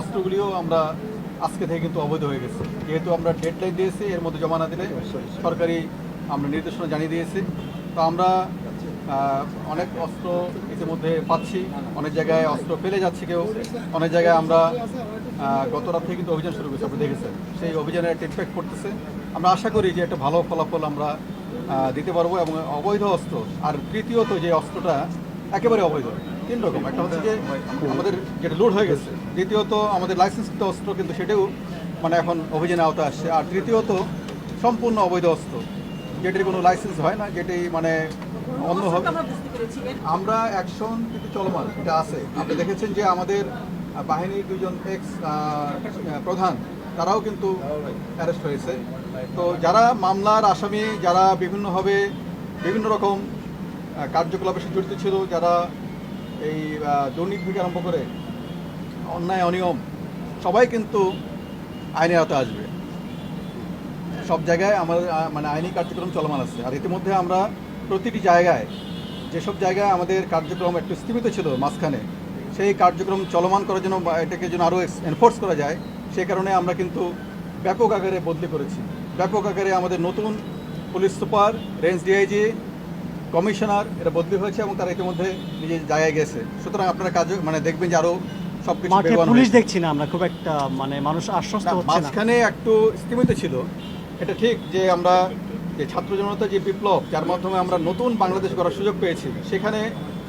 অস্ত্রগুলিও আমরা আজকে থেকে কিন্তু অবৈধ হয়ে গেছে। যেহেতু আমরা ডেডলাইন দিয়েছি, এর মধ্যে জমা না দিলে সরকারি আমরা নির্দেশনা জানিয়ে দিয়েছি। তো আমরা অনেক অস্ত্র ইতিমধ্যে পাচ্ছি, অনেক জায়গায় অস্ত্র ফেলে যাচ্ছে কেউ। অনেক জায়গায় আমরা গত রাত থেকে কিন্তু অভিযান শুরু করেছি, আপনি দেখেছেন। সেই অভিযানে একটা ইম্প্যাক্ট করতেছে আমরা আশা করি যে একটা ভালো ফলাফল আমরা দিতে পারব এবং অবৈধ অস্ত্র, আর তৃতীয়ত যে অস্ত্রটা একেবারে অবৈধ। তিন রকম। একটা হচ্ছে যে আমাদের যেটা লোড হয়ে গেছে দ্বিতীয়ত আমাদের লাইসেন্সকৃত অস্ত্র কিন্তু সেটাও মানে এখন অভিযানে আওতা আসছে। আর তৃতীয়ত সম্পূর্ণ অবৈধ অস্ত্র যেটির কোনো লাইসেন্স হয় না যেটি মানে আমরা বুঝতে আমরা অ্যাকশন কিন্তু চলমান এটা আছে। আপনি দেখেছেন যে আমাদের বাহিনীর দুজন এক্স প্রধান তারাও কিন্তু অ্যারেস্ট হয়েছে। তো যারা মামলার আসামি যারা বিভিন্নভাবে বিভিন্ন রকম কার্যকলাপের সাথে জড়িত ছিল যারা এই দুর্নীতি থেকে আরম্ভ করে অন্যায়, অনিয়ম, সবাই কিন্তু আইনের আওতায় আসবে। সব জায়গায় আমাদের মানে আইনি কার্যক্রম চলমান আছে। আর ইতিমধ্যে আমরা প্রতিটি জায়গায়, যেসব জায়গায় আমাদের কার্যক্রম একটু স্থিমিত ছিল মাঝখানে, সেই কার্যক্রম চলমান করার জন্য এটাকে যেন আরও এনফোর্স করা যায়, সে কারণে আমরা কিন্তু ব্যাপক আকারে বদলি করেছি। ব্যাপক আকারে আমাদের নতুন police super, range DIG commissioner এটা বদলি হয়েছে এবং তারা ইতিমধ্যে নিজের জায়গায় গেছে। সুতরাং আপনারা কাজ মানে দেখবেন যে আরও সব কিছু পুলিশ দেখছি না আমরা খুব একটা মানে মানুষ আশ্বস্ত হচ্ছে না। মাঝখানে একটু স্থিমিত ছিল। এটা ঠিক যে আমরা যে ছাত্র জনতা যে বিপ্লব যার মাধ্যমে আমরা নতুন বাংলাদেশ গড়ার সুযোগ পেয়েছি সেখানে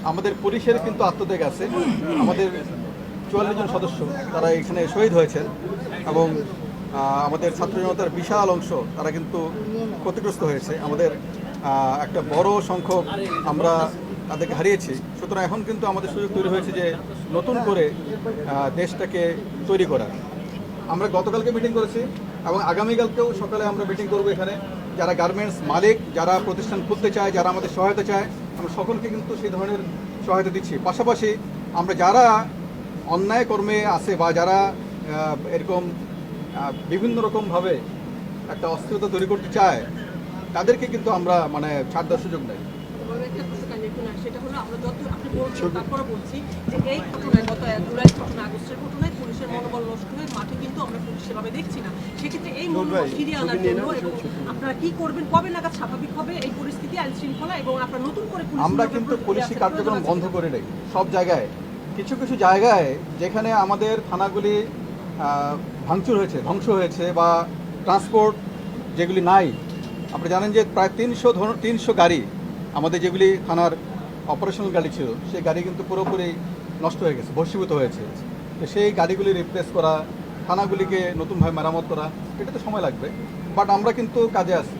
আমাদের পুলিশের কিন্তু আত্মত্যাগ আছে। আমাদের চুয়াল্লিশ জন সদস্য তারা এখানে শহীদ হয়েছেন এবং আমাদের ছাত্র জনতার বিশাল অংশ তারা কিন্তু ক্ষতিগ্রস্ত হয়েছে। আমাদের একটা বড় সংখ্যক আমরা তাদেরকে হারিয়েছি। সুতরাং এখন কিন্তু আমাদের সুযোগ তৈরি হয়েছে যে নতুন করে দেশটাকে তৈরি করা আমরা গতকালকে মিটিং করেছি এবং আগামীকালকেও সকালে আমরা মিটিং করব এখানে। যারা গার্মেন্টস মালিক, যারা প্রতিষ্ঠান খুলতে চায়, যারা আমাদের সহায়তা চায়, আমরা সকলকে কিন্তু সেই ধরনের সহায়তা দিচ্ছি। পাশাপাশি আমরা যারা অন্যায় কর্মে আছে বা যারা এরকম বিভিন্ন রকমভাবে একটা অস্থিরতা তৈরি করতে চায় তাদেরকে কিন্তু আমরা মানে ছাড় দেওয়ার সুযোগ নেই। সেটা হলো আমরা যত আপনি বলছেন তারপরে বলছি যে এই ঘটনায় গত জুলাই ঘটনা আগস্টের ঘটনায় পুলিশের মনোবল নষ্ট হয়ে মাঠে কিন্তু আমরা পুলিশ সেভাবে দেখছি না। সেক্ষেত্রে এই মনোবল ফিরিয়ে আনার জন্য এবং আপনারা কি করবেন কবে নাগাদ স্বাভাবিক হবে এই পরিস্থিতি আইন শৃঙ্খলা এবং আপনারা নতুন করে আমরা কিন্তু পুলিশি কার্যক্রম বন্ধ করে নেই সব জায়গায়। কিছু কিছু জায়গায় যেখানে আমাদের থানাগুলি ভাঙচুর হয়েছে ধ্বংস হয়েছে বা ট্রান্সপোর্ট যেগুলি নাই আপনি জানেন যে প্রায় তিনশো ধর তিনশো গাড়ি আমাদের যেগুলি থানার অপারেশনাল গাড়ি ছিল, সেই গাড়ি কিন্তু পুরোপুরি নষ্ট হয়ে গেছে, ভস্মীভূত হয়েছে। তো সেই গাড়িগুলি রিপ্লেস করা, থানাগুলিকে নতুনভাবে মেরামত করা, এটা তো সময় লাগবে। বাট আমরা কিন্তু কাজে আছি।